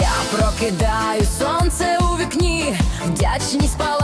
Я прокидаю сонце у вікні, вдячність пала.